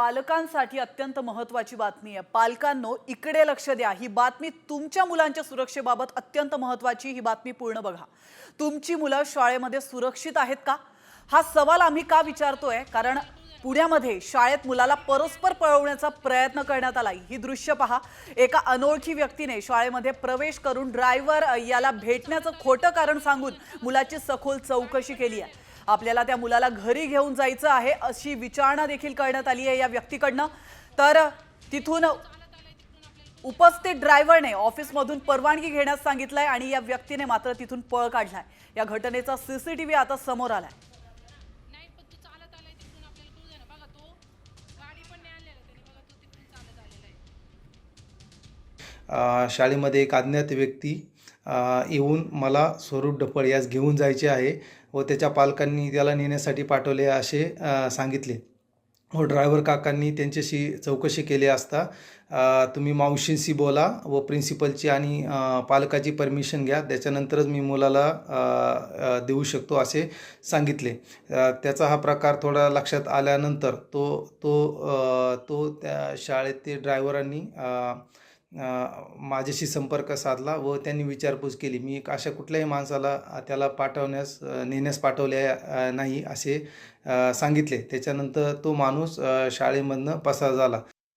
पालकांसाठी अत्यंत महत्त्वाची बातमी आहे. पालकांनो इकडे लक्ष द्या. ही बातमी तुमच्या मुलांच्या सुरक्षेबाबत अत्यंत महत्त्वाची ही बातमी पूर्ण बघा. तुमची मुलं शाळेमध्ये सुरक्षित आहेत का? हा सवाल आम्ही का विचारतोय? कारण पुण्यामध्ये शाळेत मुलाला परस्पर पळवण्याचा प्रयत्न करण्यात आला ही दृश्य पहा. एका अनोळखी व्यक्तीने शाळेमध्ये प्रवेश करून ड्रायव्हर याला भेटण्याचं खोटं कारण सांगून मुलाची सखोल चौकशी केली आहे. आपल्याला त्या मुलाला घरी घेऊन जायचं आहे अशी विचारणा देखील करण्यात आली आहे या व्यक्तीकडनं. तर तिथून उपस्थित ड्रायव्हरने ऑफिसमधून परवानगी घेण्यास सांगितलंय आणि या व्यक्तीने मात्र तिथून पळ काढलाय. या घटनेचा सीसीटीव्ही आता समोर आलाय. शाळेमध्ये एक अज्ञात व्यक्ती येऊन मला स्वरूप ढपळ यास घेऊन जायचे आहे व त्याच्या पालकांनी त्याला नेण्यासाठी पाठवले असे सांगितले. व ड्रायव्हर काकांनी त्यांच्याशी चौकशी केली असता तुम्ही मावशींशी बोला व प्रिन्सिपलची आणि पालकाची परमिशन घ्या. त्याच्यानंतरच मी मुलाला देऊ शकतो असे सांगितले. त्याचा हा प्रकार थोडा लक्षात आल्यानंतर तो तो तो त्या शाळेतील ड्रायव्हरांनी अ, माझ्याशी संपर्क साधला व त्यांनी विचारपूस केली. मी अशा कुठल्याही माणसाला त्याला पाठवण्यास नेण्यास पाठवले नाही असे सांगितले. त्याच्यानंतर तो माणूस शाळेमधनं पसार झाला.